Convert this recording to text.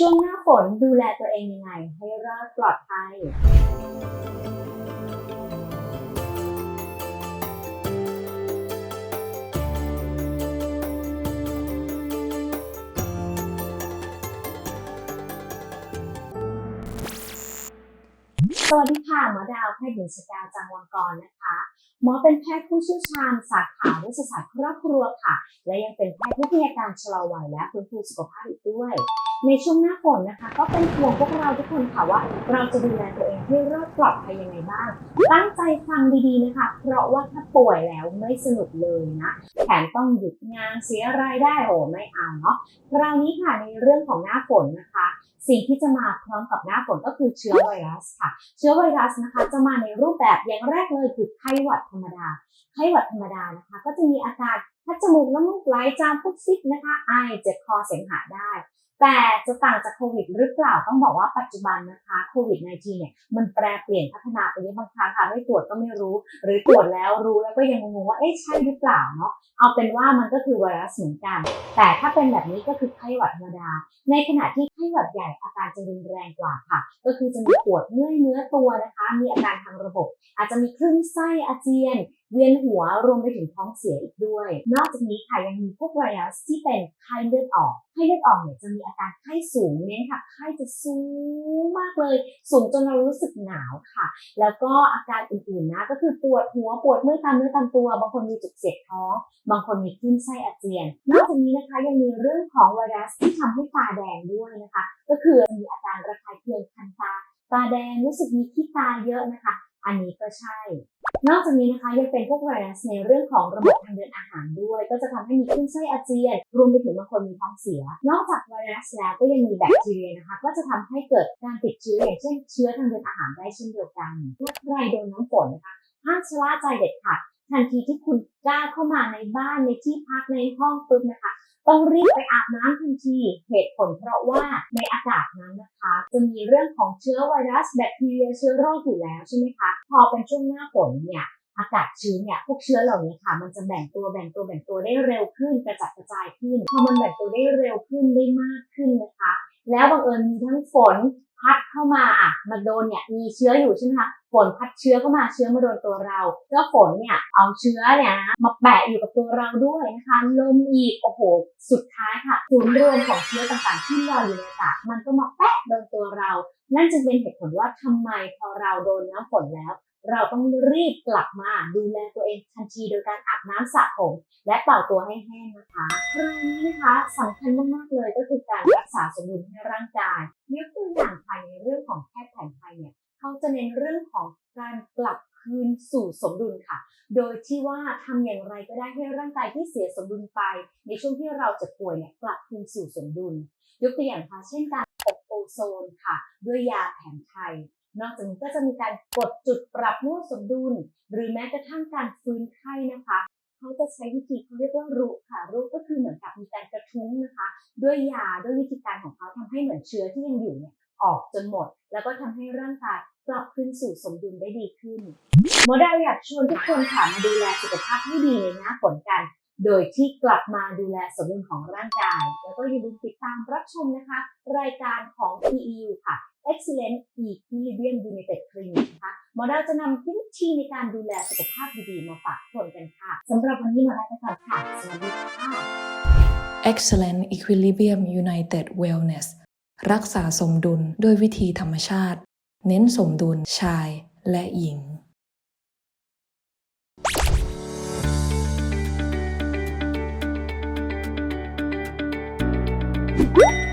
ช่วงหน้าฝนดูแลตัวเองยังไง ให้รอดปลอดภัยสวัสดีค่ะหมอดาวแพทย์หญิงสกาวจังวังกรนะคะ หมอเป็นแพทย์ผู้เชี่ยวชาญสาขาเวชศาสตร์ครอบครัวค่ะ และยังเป็นแพทย์ผู้มีอาการชะลอวัยและฟื้นฟูสุขภาพอีกด้วย ในช่วงหน้าฝนนะคะ ก็เป็นห่วงพวกเราทุกคนค่ะว่า เราจะดูแลตัวเองให้รอดปลอดภัยยังไงบ้าง ตั้งใจฟังดีๆนะคะ เพราะว่าถ้าป่วยแล้วไม่สนุกเลยนะแถมต้องหยุดงานเสียรายได้โอ้ไม่เอาเนาะคราวนี้ค่ะในเรื่องของหน้าฝนนะคะ สิ่งที่จะมาพร้อมกับหน้าฝนก็คือเชื้อไวรัสค่ะ เชื้อไวรัสนะคะ จะมาในรูปแบบอย่างแรกเลยคือไข้หวัดธรรมดา ไข้หวัดธรรมดานะคะ ก็จะมีอาการ คัดจมูกน้ำมูกไหลจามพุกซิกนะคะ ไอเจ็บคอเสมหะได้ แต่จะต่างจากโควิดหรือเปล่าต้องบอกว่าปัจจุบันนะคะโควิด -19 เนี่ยมันแปรเปลี่ยนพัฒนาไปเยอะบางครั้งค่ะไม่ตรวจก็ไม่รู้ หรือตรวจแล้วรู้แล้วก็ยังงงว่าเอ๊ะใช่หรือเปล่าเนาะเอาเป็นว่ามันก็คือไวรัสเหมือนกัน แต่ถ้าเป็นแบบนี้ก็คือไข้หวัดธรรมดา ในขณะที่ไข้หวัดใหญ่อาการจะรุนแรงกว่าค่ะ ก็คือจะมีปวดเมื่อยเนื้อตัวนะคะ มีอาการทางระบบ อาจจะมีคลื่นไส้อาเจียนเวียนหัวรวมไปถึงท้องเสียอีกด้วย นอกจากนี้ค่ะยังมีพวกไวรัสที่เป็นไข้เลือดออก ไข้เลือดออกเนี่ยจะมีอาการไข้สูงเน้นค่ะ ไข้จะสูงมากเลย สูงจนเรารู้สึกหนาวค่ะ แล้วก็อาการอื่นๆนะ ก็คือปวดหัว ปวดเมื่อยตามเนื้อตามตัว บางคนมีจุกเสียดท้อง บางคนมีคลื่นไส้อาเจียน นอกจากนี้นะคะยังมีเรื่องของไวรัสที่ทำให้ตาแดงด้วยนะคะ ก็คือมีอาการระคายเคืองคันตา ตาแดงรู้สึกมีขี้ตาเยอะนะคะ อันนี้ก็ใช่ นอกจากนี้นะคะยังเป็นพวกไวรัสในเรื่องของระบบทางเดินอาหารด้วย ก็จะทำให้มีขึ้นไส้อาเจียน รวมไปถึงบางคนมีท้องเสีย นอกจากไวรัสแล้วก็ยังมีแบคทีเรียนะคะ ก็จะทำให้เกิดการติดเชื้ออย่างเช่นเชื้อทางเดินอาหารได้เช่นเดียวกันถ้าใครโดนน้ำฝนนะคะห้ามชะล่าใจเด็ดขาด ทันทีที่คุณก้าวเข้ามาในบ้านในที่พักในห้องปุ๊บนะคะต้องรีบไปอาบน้ำทันที เหตุผลเพราะว่าในอากาศนั้นนะคะ จะมีเรื่องของเชื้อไวรัสแบคทีเรียเชื้อโรคอยู่แล้วใช่ไหมคะพอเป็นช่วงหน้าฝนเนี่ยอากาศชื้นเนี่ยพวกเชื้อเหล่านี้ค่ะ มันจะแบ่งตัวแบ่งตัวแบ่งตัวได้เร็วขึ้นกระจัดกระจายขึ้นพอมันแบ่งตัวได้เร็วขึ้นได้มากขึ้นนะคะ แล้วบังเอิญมีทั้งฝน พัดเข้ามาอะมาโดนเนี่ยมีเชื้ออยู่ใช่ไหมคะฝนพัดเชื้อเข้ามาเชื้อมาโดนตัวเราแล้วฝนเนี่ยเอาเชื้อเนี่ยนะมาแปะอยู่กับตัวเราด้วยนะคะลมอีกโอ้โหสุดท้ายค่ะศูนย์รวมของเชื้อต่างๆที่ลอยอยู่ในอากาศมันก็มาแปะโดนตัวเรา นั่นจึงเป็นเหตุผลว่าทำไมพอเราโดนน้ำฝนแล้ว เราต้องรีบกลับมาดูแลตัวเองทันทีโดยการอาบน้ำสระผม และเป่าตัวให้แห้งนะคะคราวนี้นะคะสำคัญมากๆเลยก็คือการรักษาสมดุลให้ร่างกายยกตัวอย่างภายในเรื่องของแพทย์แผนไทยเนี่ยเขาจะเน้นเรื่องของการกลับคืนสู่สมดุลค่ะ โดยที่ว่าทำอย่างไรก็ได้ให้ร่างกายที่เสียสมดุลไป ในช่วงที่เราเจะป่วยเนี่ยกลับคืนสู่สมดุล ยกตัวอย่างค่ะเช่นการอบโอโซนค่ะ ด้วยยาแผนไทย นอกจากนี้ก็จะมีการกดจุดปรับนวดสมดุล หรือแม้กระทั่งการฟื้นไข้นะคะเขาจะใช้วิธีเขาเรียกว่ารุค่ะรุก็คือเหมือนกับมีการกระทุ้งนะคะ ด้วยยาด้วยวิธีการของเขาทำให้เหมือนเชื้อที่ยังอยู่เนี่ยออกจนหมด แล้วก็ทำให้ร่างกายกลับคืนสู่สมดุลได้ดีขึ้นหมอดาวอยากชวนทุกคนค่ะมาดูแลสุขภาพให้ดีในหน้าฝนกัน โดยที่กลับมาดูแลสมดุลของร่างกาย แล้วก็อย่าลืมติดตามรับชมนะคะ รายการของ PEU ค่ะ Excellent Equilibrium United Clinic นะคะหมอดาวจะนำวิธีในการดูแลสุขภาพดีๆ มาฝากทุกคนกันค่ะสำหรับวันนี้หมาได้ไปก่อนค่ะ สวัสดีค่ะ Excellent Equilibrium United Wellness รักษาสมดุลด้วยวิธีธรรมชาติ เน้นสมดุลชายและหญิง Woo!